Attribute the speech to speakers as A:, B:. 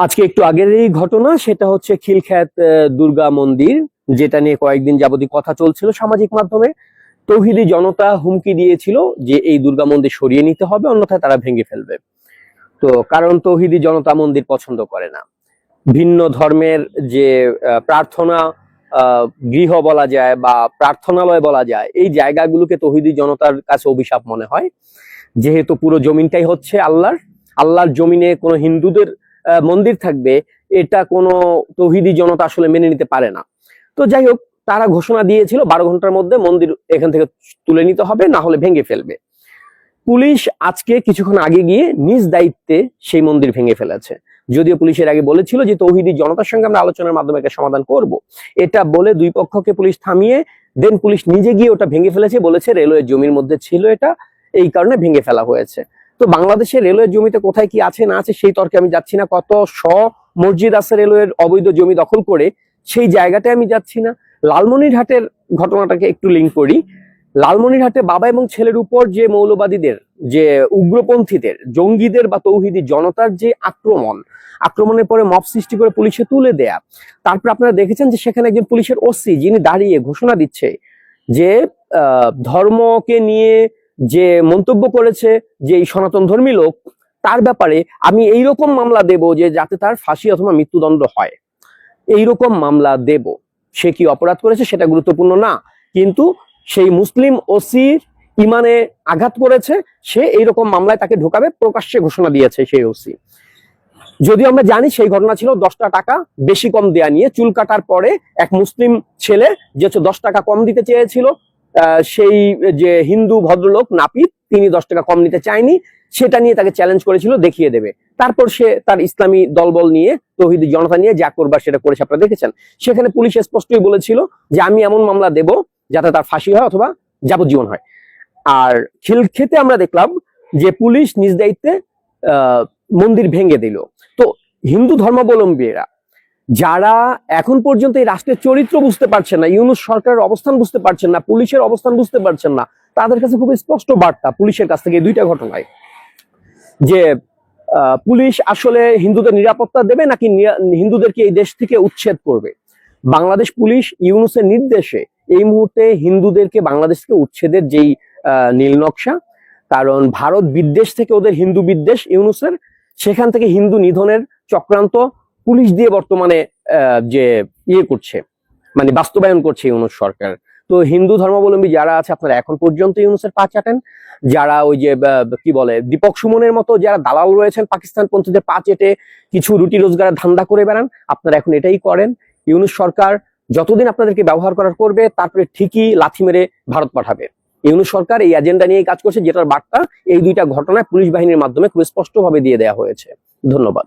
A: আজকে একটু আগের এই ঘটনা, সেটা হচ্ছে খিলখ্যাত দুর্গা মন্দির, যেটা নিয়ে কয়েকদিন যাবতীয় কথা চলছিল সামাজিক মাধ্যমে। তৌহিদি জনতা হুমকি দিয়েছিল যে এই দুর্গা মন্দির সরিয়ে নিতে হবে, অন্যথায় তারা ভেঙে ফেলবে। তো কারণ তৌহিদি জনতা মন্দির পছন্দ করে না। ভিন্ন ধর্মের যে প্রার্থনা গৃহ বলা যায় বা প্রার্থনালয় বলা যায়, এই জায়গাগুলোকে তৌহিদি জনতার কাছে অভিশাপ মনে হয়। যেহেতু পুরো জমিনটাই হচ্ছে আল্লাহর আল্লাহর জমিনে কোনো হিন্দুদের মন্দির থাকবে, এটা কোনো তৌহিদি জনতা আসলে মেনে নিতে পারে না। তো যাই হোক, তারা ঘোষণা দিয়েছিল বারো ঘণ্টার মধ্যে মন্দির এখান থেকে তুলে নিতে হবে, না হলে ভেঙে ফেলবে। পুলিশ আজকে কিছুক্ষণ আগে গিয়ে নিজ দায়িত্বে সেই মন্দির ভেঙে ফেলেছে। যদিও পুলিশের আগে বলেছিল যে তৌহিদি জনতার সঙ্গে আমরা আলোচনার মাধ্যমে একটা সমাধান করব। এটা বলে দুই পক্ষকে পুলিশ থামিয়ে, দেন পুলিশ নিজে গিয়ে ওটা ভেঙে ফেলেছে, বলেছে রেলওয়ে জমির মধ্যে ছিল এটা, এই কারণে ভেঙে ফেলা হয়েছে। তো বাংলাদেশের রেলওয়ের জমিতে কোথায় কি আছে, না আছে সেই তর্কে আমি যাচ্ছি না। কত শ মসজিদ আছে রেলওয়ের অবৈধ জমি দখল করে, সেই জায়গাটায় আমি যাচ্ছি না। লালমনিরহাটের ঘটনাটাকে একটু লিঙ্ক করি। লালমনিরহাটে বাবা এবং ছেলের উপর যে মৌলবাদীদের, যে উগ্রপন্থীদের, জঙ্গিদের বা তৌহিদি জনতার যে আক্রমণ, আক্রমণের পরে মব সৃষ্টি করে পুলিশে তুলে দেয়া, তারপর আপনারা দেখেছেন যে সেখানে একজন পুলিশের ওসি যিনি দাঁড়িয়ে ঘোষণা দিচ্ছে যে ধর্মকে নিয়ে যে মন্তব্য করেছে যে এই সনাতন ধর্মী লোক, তার ব্যাপারে আমি এই রকম মামলা দেব যে যাতে তার ফাঁসি অথবা মৃত্যুদণ্ড হয়। এই রকম মামলা দেব। সে কি অপরাধ করেছে সেটা গুরুত্বপূর্ণ না। কিন্তু সেই মুসলিম ওসির ইমানে আঘাত করেছে, সে এইরকম মামলায় তাকে ঢোকাবে, প্রকাশ্যে ঘোষণা দিয়েছে সেই ওসি। যদিও আমরা জানি সেই ঘটনা ছিল দশটা টাকা বেশি কম দেয়া নিয়ে, চুল কাটার পরে এক মুসলিম ছেলে যে হচ্ছে দশ টাকা কম দিতে চেয়েছিল সেই যে হিন্দু ভদ্রলোক নাপিত, তিনি দশ টাকা কম নিতে চায়নি, সেটা নিয়ে তাকে চ্যালেঞ্জ করেছিল, দেখিয়ে দেবে। তারপর সে তার ইসলামী দলবল নিয়ে, তৌহিদি জনতা নিয়ে যা করবার সেটা করেছে, আপনারা দেখেছেন। সেখানে পুলিশ স্পষ্টই বলেছিল যে, আমি এমন মামলা দেব যাতে তার ফাঁসি হয় অথবা যাবজ্জীবন হয়। আর খিলক্ষেতে আমরা দেখলাম যে, পুলিশ নিজ দায়িত্বে মন্দির ভেঙে দিল। তো হিন্দু ধর্মাবলম্বীরা যারা এখন পর্যন্ত এই রাষ্ট্রের চরিত্র বুঝতে পারছেন না, ইউনুস সরকারের অবস্থান বুঝতে পারছেন না, পুলিশের অবস্থান বুঝতে পারছেন না, তাদের কাছে খুব স্পষ্ট বার্তা পুলিশের কাছ থেকে এই দুইটা ঘটনায়। যে পুলিশ আসলে হিন্দুদের নিরাপত্তা দেবে নাকি হিন্দুদেরকে এই দেশ থেকে উচ্ছেদ করবে? বাংলাদেশ পুলিশ ইউনুসের নির্দেশে এই মুহূর্তে হিন্দুদেরকে, বাংলাদেশ থেকে উচ্ছেদের যেই নীল নকশা, কারণ ভারত বিদ্বেষ থেকে ওদের হিন্দু বিদ্বেষ ইউনুসের, সেখান থেকে হিন্দু নিধনের চক্রান্ত পুলিশ দিয়ে বর্তমানে যে ইয়ে করছে মানে বাস্তবায়ন করছে ইউনুস সরকার। তো হিন্দু ধর্মাবলম্বী যারা আছে, আপনারা এখন পর্যন্ত ইউনুসের পা চাটেন। যারা ওই যে কি বলে, দীপক সুমনের মতো যারা দালাল রয়েছেন পাকিস্তান পন্থীদের পা চেটে কিছু রুটি রোজগারের ধান্দা করে বেড়ান, আপনারা এখন এটাই করেন। ইউনুস সরকার যতদিন আপনাদেরকে ব্যবহার করার করবে, তারপরে ঠিকই লাথি মেরে ভারত পাঠাবে। ইউনুস সরকার এই এজেন্ডা নিয়ে কাজ করছে, যেটার বার্তা এই দুইটা ঘটনায় পুলিশ বাহিনীর মাধ্যমে খুব স্পষ্টভাবে দিয়ে দেওয়া হয়েছে। ধন্যবাদ।